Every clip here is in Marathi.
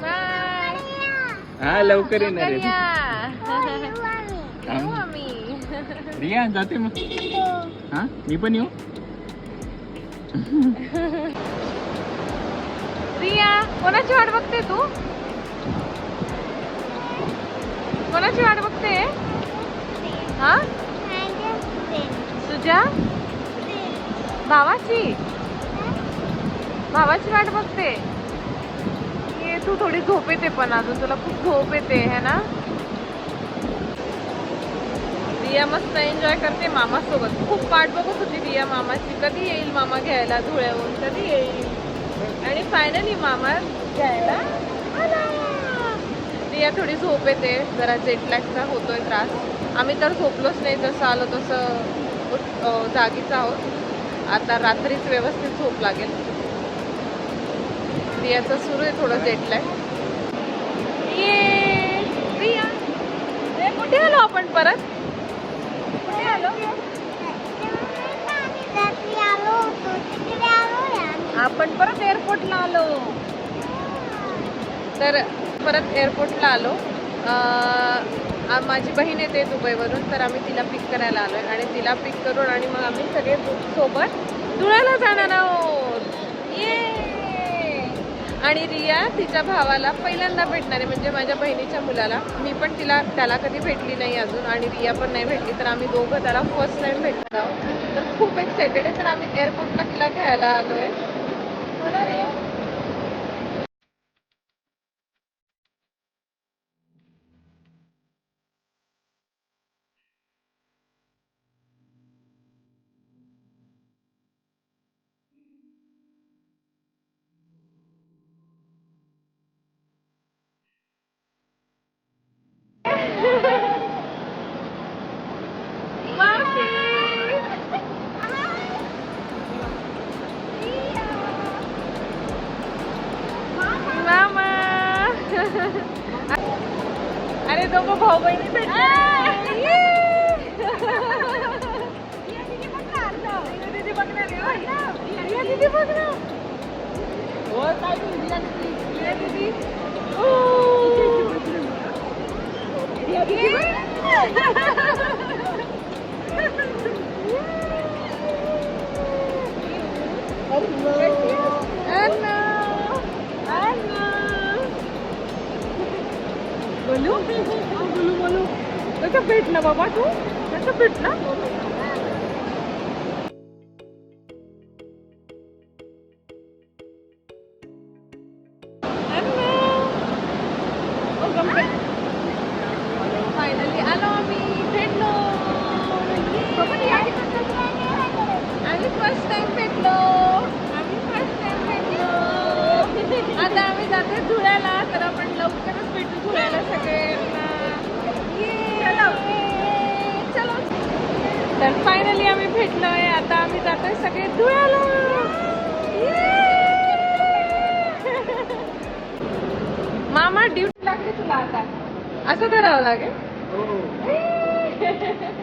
बाय हा लवकर येणार आहे. आम्ही. रिया जाते मग. हा मी पण येऊ. रिया कोणाची वाट बघते तू? कोणाची वाट बघते? हा? तुझ्या? भावाची? भावाची वाट बघते. ये तू थोडी झोप येते पण अजून. तुला खूप झोप येते है ना? दिया मस्त एन्जॉय करते मामा सोबत खूप वाट बघत होती दिया मामाची. कधी येईल मामा घ्यायला धुळ्याहून? कधी येईल? आणि फायनली मामा घ्यायला आला. थोडी झोप येते. जरा जेटलॅगचा होतोय त्रास. आम्ही तर झोपलोच नाही. जसं आलो तसं जागीच आहोत. आता रात्रीच व्यवस्थित झोप लागेल. प्रियाचं सुरू आहे थोडं जेटलॅग ये प्रिया. कुठे आलो आपण परत? कुठे आलो? आपण परत एअरपोर्टला आलो. तर परत एअरपोर्टला आलो. माझी बहीण येते दुबईवरून तर आम्ही तिला पिक करायला आलो आहे आणि तिला पिक करून आणि मग आम्ही सगळे सोबत धुळ्याला जाणार आहोत. आणि रिया तिच्या भावाला पहिल्यांदा भेटणार आहे म्हणजे माझ्या बहिणीच्या मुलाला. मी पण तिला त्याला कधी भेटली नाही अजून आणि रिया पण नाही भेटली तर आम्ही दोघं त्याला फर्स्ट टाइम भेटणार आहोत. तर खूप एक्सायटेड आहे तर आम्ही एअरपोर्टला तिला घ्यायला आलो आहे होय? रिया दीदी बघणार. रिया दीदी. ओ! Anna! Anna! बोलू बोलू बोलू कसं भेटलं बाबा तू कसं भेटलं फायनली आलो आम्ही भेटलो आम्ही फर्स्ट टाइम भेटलो आम्ही फर्स्ट टाइम भेटलो आता आम्ही जाते धुळ्याला तर आपण लवकरच भेटू धुळ्याला सगळ्यांना. ये! चलो. तर फायनली आम्ही भेटलोय. आता आम्ही जातोय सगळे धुळ्याला! मामा ड्युटी तुला आता असं करावं लागेल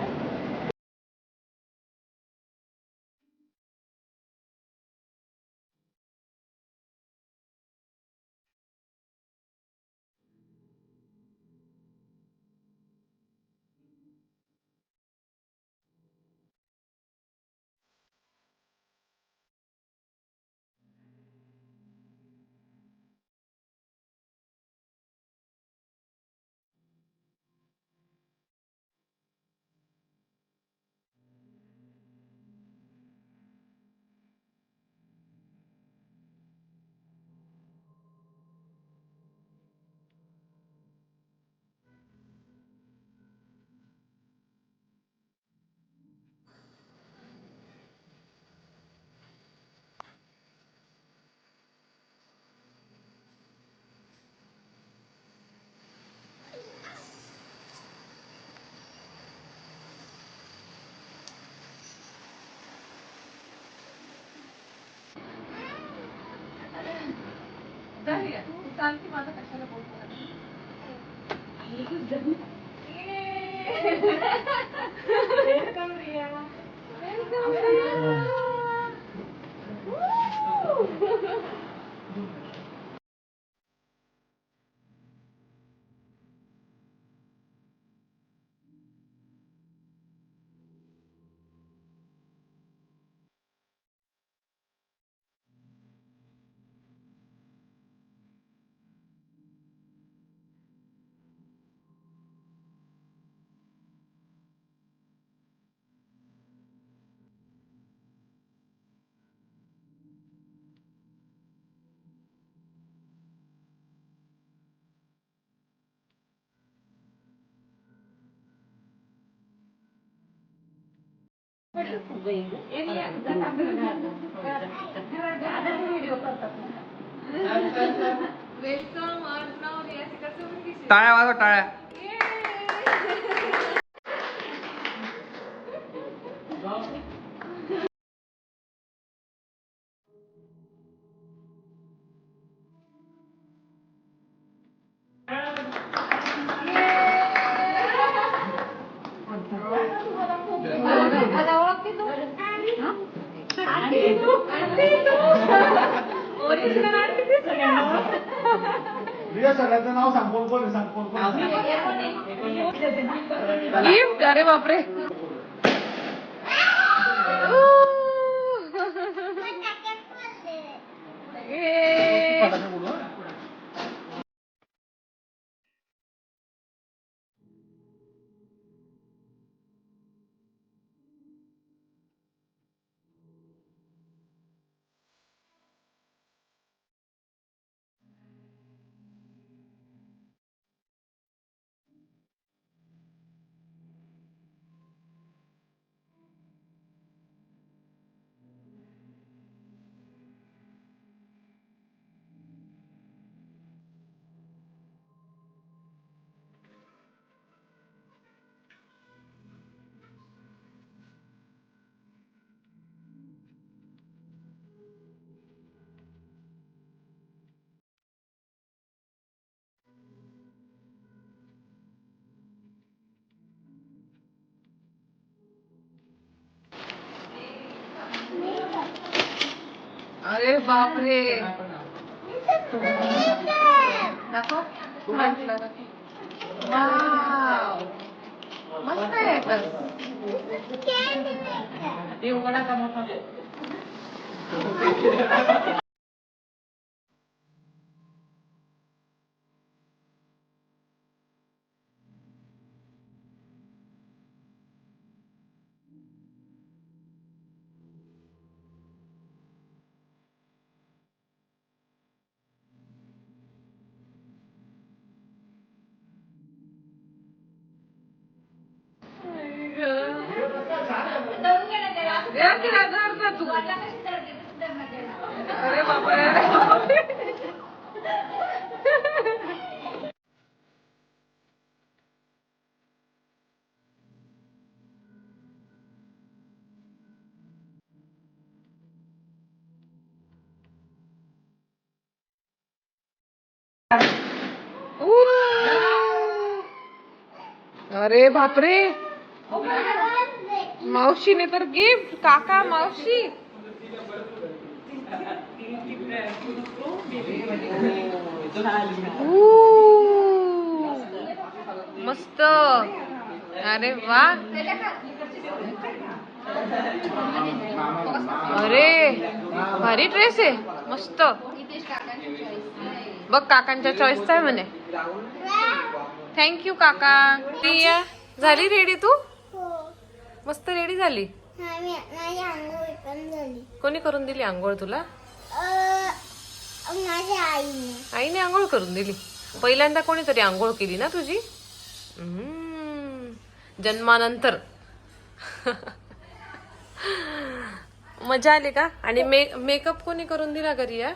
चाल की माझं कशाला बोलतो वेलकम रिया वेलकम टाळ्या वाजवा टाळ्या. रिया सगळ्याचं नाव सांग कोण कोण आहे? सांग कोण कोण आहे? गिफ्ट अरे बापरे. अरे बापरे दाखव. मस्त आहे पण. हे उघडा का मोठा? अरे बापरे! मावशीने तर गिफ्ट काका, मावशी. मस्त. अरे वा. अरे, भारी ड्रेस आहे. मस्त. बघ काकांच्या चॉईसचा आहे म्हणे. थँक्यू काका. प्रिया झाली रेडी तू? मस्त रेडी झाली? कोणी करून दिली आंघोळ तुला? आईने. आंघोळ करून दिली. पहिल्यांदा कोणीतरी आंघोळ केली ना तुझी? जन्मानंतर. मजा आली का? आणि मे मेकअप कोणी करून दिला घरी या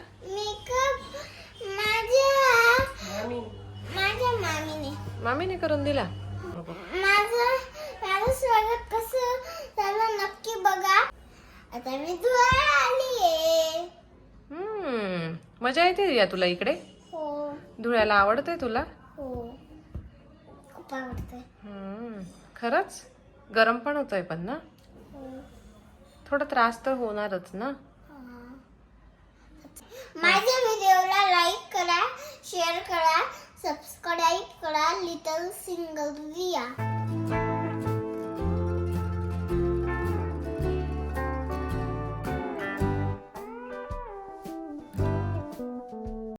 माझ्या माझ्या मामीने. मामीने करून दिला. माझं माझं स्वागत कसं झालं नक्की बघा. आता मी आलीये हम्म मजा येते या तुला इकडे? हो. धुळ्याला आवडतंय तुला? हो. खूप हम्म खरंच? गरम पण होतोय पण ना? हो. थोडा त्रास तर होणारच ना. माझ्या व्हिडिओला लाईक करा. शेअर करा सबस्क्राईब करा लिटल सिंगल रिया.